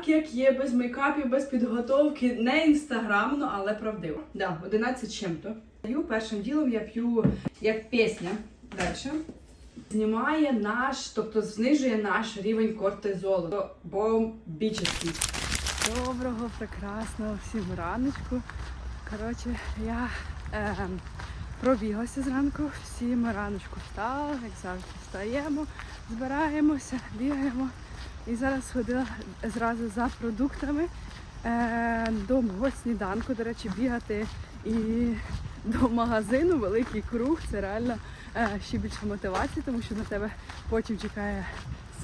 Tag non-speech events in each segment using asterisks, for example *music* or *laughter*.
так, як є, без мейкапів, без підготовки, не інстаграмно, але правдиво. Да, 11 з чим-то. Першим ділом я п'ю як пісня. Далі. Знімає наш, тобто знижує наш рівень кортизолу. Бомбічний. Доброго, прекрасного всім раночку. Коротше, я е, пробіглася зранку, всім раночку встала, як завжди встаємо, збираємося, бігаємо. І зараз ходила зразу за продуктами е, до мого сніданку. До речі, бігати і до магазину великий круг. Це реально е, ще більше мотивації, тому що на тебе потім чекає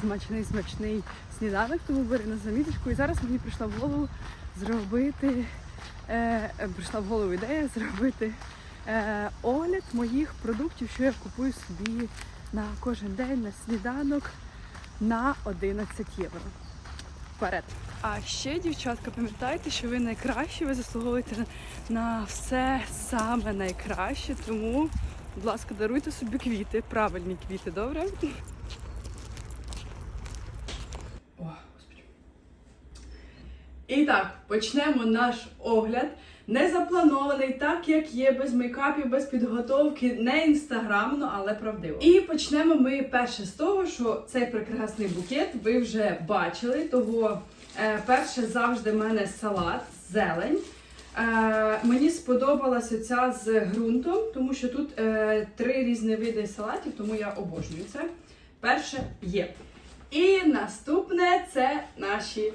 смачний смачний сніданок, тому бери на заміточку. І зараз мені прийшла в голову зробити, е, прийшла в голову ідея зробити огляд моїх продуктів, що я купую собі на кожен день на сніданок на 11 євро. Вперед. А ще, дівчатка, пам'ятайте, що ви найкращі, ви заслуговуєте на, все саме найкраще. Тому, будь ласка, даруйте собі квіти, правильні квіти, добре? О, господи. І так, почнемо наш огляд. Не запланований, так як є, без мейкапів, без підготовки, не інстаграмно, але правдиво. І почнемо ми перше з того, що цей прекрасний букет ви вже бачили. Того е, перше завжди в мене салат, зелень. Е, мені сподобалася ця з ґрунтом, тому що тут е, три різні види салатів, тому я обожнюю це. Перше є. І наступне це наші,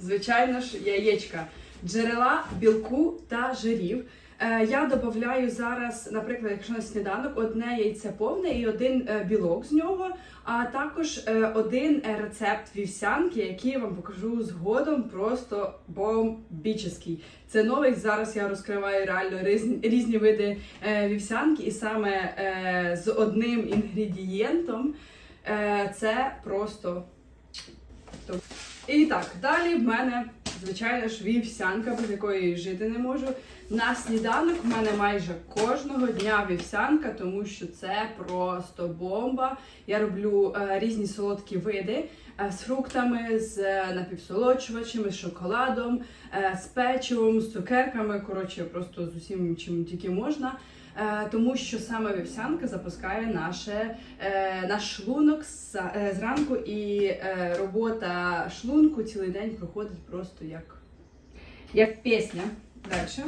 звичайно ж, яєчка. Джерела білку та жирів. Е, я додаю зараз, наприклад, якщо на сніданок, одне яйце повне і один е, білок з нього, а також е, один рецепт вівсянки, який я вам покажу згодом, просто бомбічний. Це новий. Зараз я розкриваю реально різні, різні види вівсянки, і саме з одним інгредієнтом це просто. І так, далі в мене, звичайно ж, вівсянка, без якої жити не можу. На сніданок в мене майже кожного дня вівсянка, тому що це просто бомба. Я роблю е, різні солодкі види з фруктами, з е, з шоколадом, е, з печивом, з цукерками. Коротше, просто з усім, чим тільки можна. Е, тому що саме вівсянка запускає наше, е, наш шлунок е, зранку, і е, робота шлунку цілий день проходить просто як, як пісня. Далі.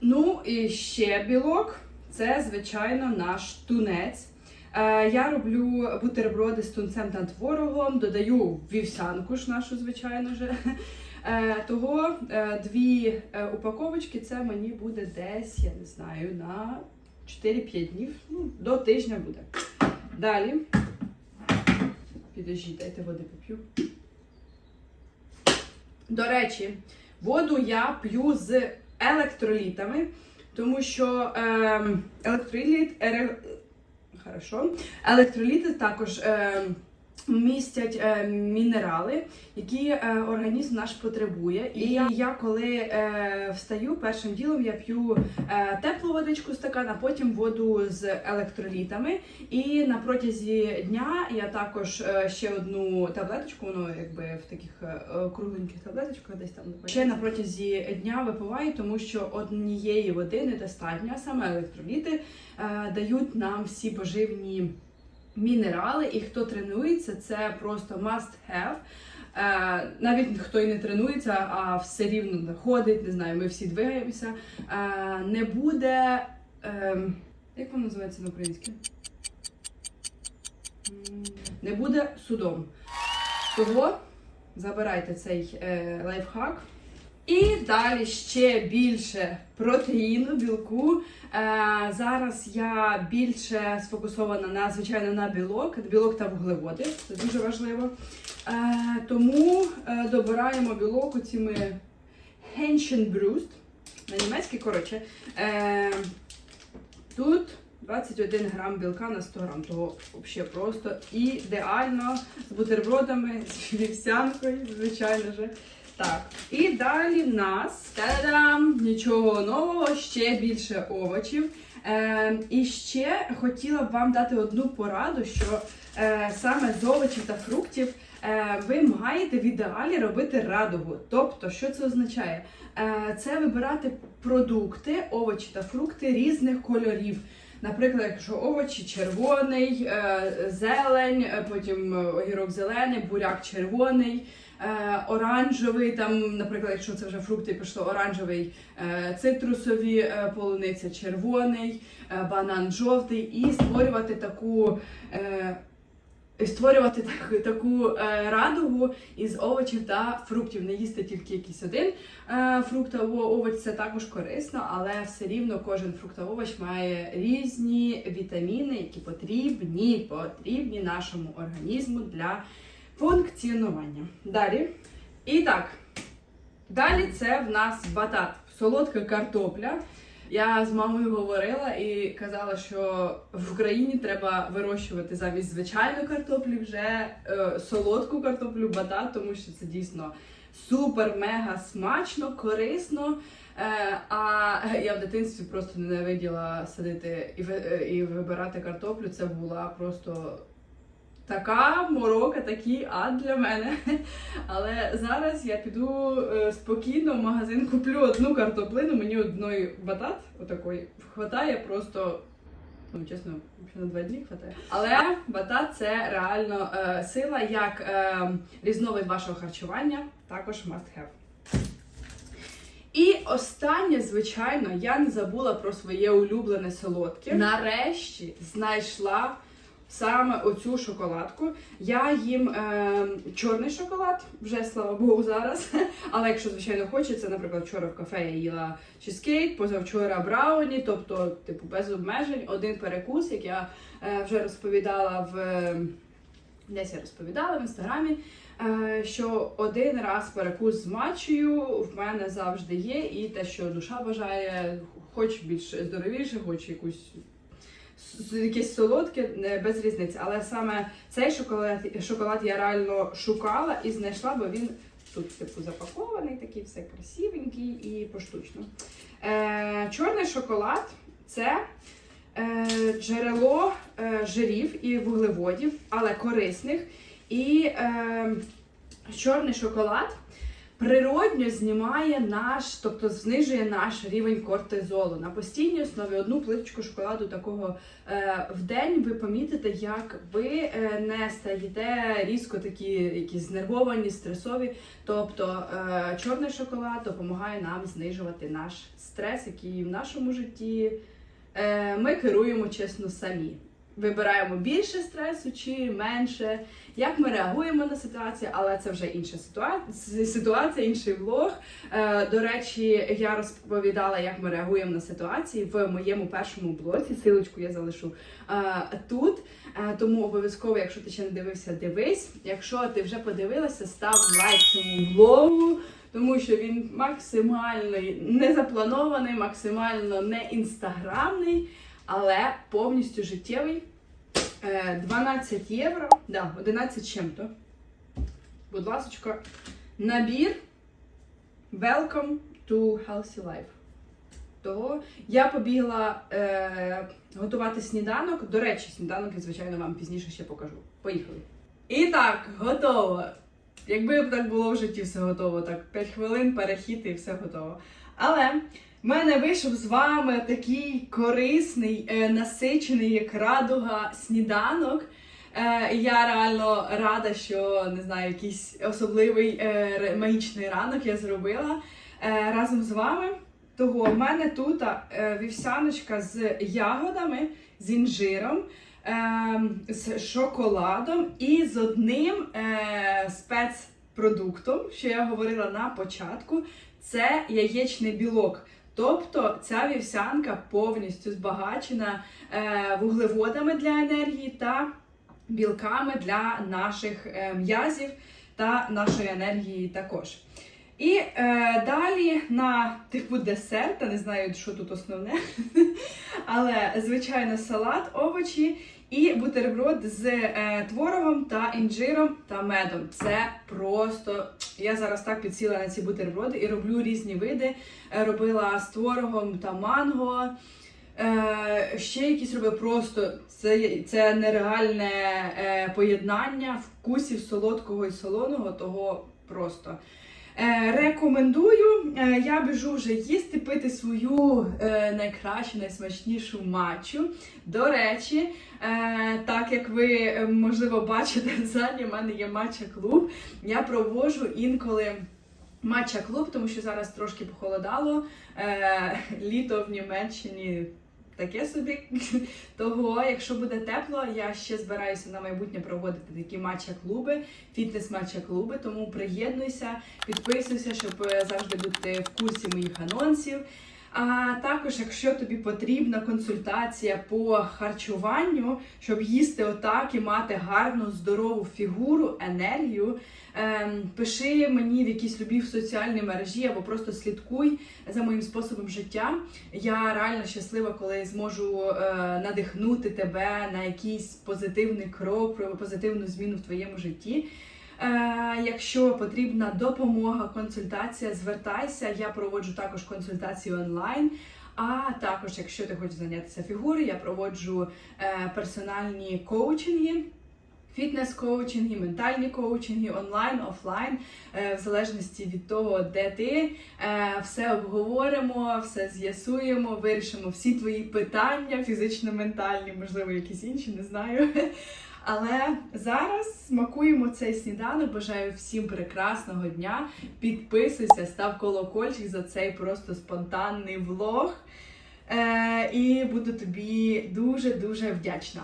Ну і ще білок це, звичайно, наш тунець. Е, я роблю бутерброди з тунцем та творогом, додаю вівсянку ж нашу, звичайно ж. Е, того е, дві е, упаковочки це мені буде десь, я не знаю, на 4-5 днів. Ну, до тижня буде. Далі. Підождіть, дайте води поп'ю. До речі, воду я п'ю з електролітами, тому що ем, електроліт, ере, хорошо, електроліти також ем, містять е, мінерали, які е, організм наш потребує. І я, я коли е, встаю, першим ділом я п'ю е, теплу водичку стакан, а потім воду з електролітами. І на протязі дня я також е, ще одну таблеточку, воно якби в таких е, кругленьких таблеточках, десь там ще на протязі дня випиваю, тому що однієї води недостатньо, а саме електроліти е, дають нам всі поживні мінерали, і хто тренується, це просто must have. Е, навіть хто і не тренується, а все рівно ходить, не знаю, ми всі двигаємося. Е, не буде. Е, як воно називається на українській? Не буде судом. Того забирайте цей лайфхак. І далі ще більше протеїну, білку. Е, зараз я більше сфокусована на звичайно на білок, білок та вуглеводи. Це дуже важливо. Е, тому е, добираємо білок цими Hähnchenbrust. На німецький, коротше. Тут 21 грам білка на 100 грам. Того взагалі просто ідеально з бутербродами, з вівсянкою, звичайно же. Так, і далі в нас та-дам, нічого нового, ще більше овочів. Е, і ще хотіла б вам дати одну пораду, що е, саме з овочів та фруктів е, ви маєте в ідеалі робити радугу. Тобто, що це означає? Е, Це вибирати продукти, овочі та фрукти різних кольорів. Наприклад, якщо овочі червоний, е, зелень, е, потім е, огірок зелений, буряк червоний, оранжевий, там, наприклад, якщо це вже фрукти пішло, оранжевий, цитрусові, полуниця червоний, банан жовтий, і створювати таку. Створювати так, таку е, радугу із овочів та фруктів. Не їсти тільки якийсь один е, фрукт або овоч, це також корисно, але все рівно кожен фрукт та овоч має різні вітаміни, які потрібні, потрібні нашому організму для функціонування. Далі. І так, далі це в нас батат, солодка картопля. Я з мамою говорила і казала, що в Україні треба вирощувати замість звичайної картоплі вже е, солодку картоплю батат, тому що це дійсно супер-мега смачно, корисно. Е, а я в дитинстві просто ненавиділа садити і, е, і вибирати картоплю. Це була просто така морока, такий ад для мене. *laughs* Але зараз я піду е, спокійно в магазин, куплю одну картоплину, мені одної батат отакої хватає просто. Ну, чесно, на два дні хватає. Але батат це реально е, сила як е, різновид вашого харчування, також must have. І останнє, звичайно, я не забула про своє улюблене солодке. Нарешті знайшла саме оцю шоколадку. Я їм е, чорний шоколад, вже слава Богу, зараз. *laughs* Але якщо, звичайно, хочеться, наприклад, вчора в кафе я їла чизкейк, позавчора брауні, тобто, типу, без обмежень, один перекус, як я е, вже розповідала в десь я розповідала в інстаграмі. е, Що один раз перекус з матчею в мене завжди є, і те, що душа бажає, хоч більш здоровіше, хоч якусь якесь солодке, без різниці. Але саме цей шоколад, шоколад я реально шукала і знайшла, бо він тут, типу, запакований, такий все красивенький і поштучно. Е, чорний шоколад це е, джерело е, жирів і вуглеводів, але корисних. І е, чорний шоколад природньо знімає наш, тобто знижує наш рівень кортизолу. На постійній основі одну плиточку шоколаду такого е, в день ви помітите, як ви е, не стаєте різко такі якісь знервовані, стресові. Тобто е, чорний шоколад допомагає нам знижувати наш стрес, який в нашому житті е, ми керуємо чесно самі. Вибираємо більше стресу чи менше, як ми реагуємо на ситуацію, але це вже інша ситуація, ситуація, інший влог. Е, до речі, я розповідала, як ми реагуємо на ситуації в моєму першому блоці. Силочку я залишу е, тут. Е, тому обов'язково, якщо ти ще не дивився, дивись. Якщо ти вже подивилася, став лайк цьому влогу. Тому що він максимально не запланований, максимально не інстаграмний, але повністю життєвий. Е, 12 євро, да, 11 чим-то. Будь ласка, набір Welcome to Healthy Life. Того я побігла е, готувати сніданок. До речі, сніданок я, звичайно, вам пізніше ще покажу. Поїхали. І так, готово. Якби так було в житті все готово, так 5 хвилин, перехід і все готово. Але в мене вийшов з вами такий корисний, е, насичений, як радуга сніданок. Е, я реально рада, що не знаю, якийсь особливий е, магічний ранок я зробила разом з вами. Того в мене тут вівсяночка з ягодами, з інжиром, з шоколадом і з одним е, спецпродуктом, що я говорила на початку, це яєчний білок. Тобто ця вівсянка повністю збагачена е, вуглеводами для енергії та білками для наших е, м'язів та нашої енергії також. І е, далі на типу десерт, та не знаю, що тут основне, *laughs* але звичайно салат, овочі і бутерброд з е, творогом та інжиром та медом. Це просто я зараз так підсіла на ці бутерброди і роблю різні види. Е, робила з творогом та манго. Е, ще якісь роби просто це, це нереальне е, поєднання вкусів солодкого і солоного, того просто. Е, рекомендую. Е, я біжу вже їсти, пити свою е, найкращу, найсмачнішу матчу. До речі, так як ви можливо бачите, ззаді в мене є матча клуб. Я провожу інколи. Матча клуб, тому що зараз трошки похолодало. Літо в Німеччині таке собі. *laughs* Того, якщо буде тепло, я ще збираюся на майбутнє проводити такі матча-клуби, фітнес-матча-клуби. Тому приєднуйся, підписуйся, щоб е, завжди бути в курсі моїх анонсів. А також, якщо тобі потрібна консультація по харчуванню, щоб їсти отак і мати гарну здорову фігуру, енергію, ем, пиши мені в якісь любі в соціальні мережі або просто слідкуй за моїм способом життя. Я реально щаслива, коли зможу е, надихнути тебе на якийсь позитивний крок, позитивну зміну в твоєму житті. Е, якщо потрібна допомога, консультація, звертайся. Я проводжу також консультації онлайн. А також, якщо ти хочеш зайнятися фігурою, я проводжу е, персональні коучинги. Фітнес-коучинги, ментальні коучинги, онлайн, офлайн, е, в залежності від того, де ти, Е, все обговоримо, все з'ясуємо, вирішимо всі твої питання, фізично-ментальні, можливо, якісь інші, не знаю. *laughs* Але зараз смакуємо цей сніданок. Бажаю всім прекрасного дня. Підписуйся, став колокольчик за цей просто спонтанний влог. Е, і буду тобі дуже-дуже вдячна.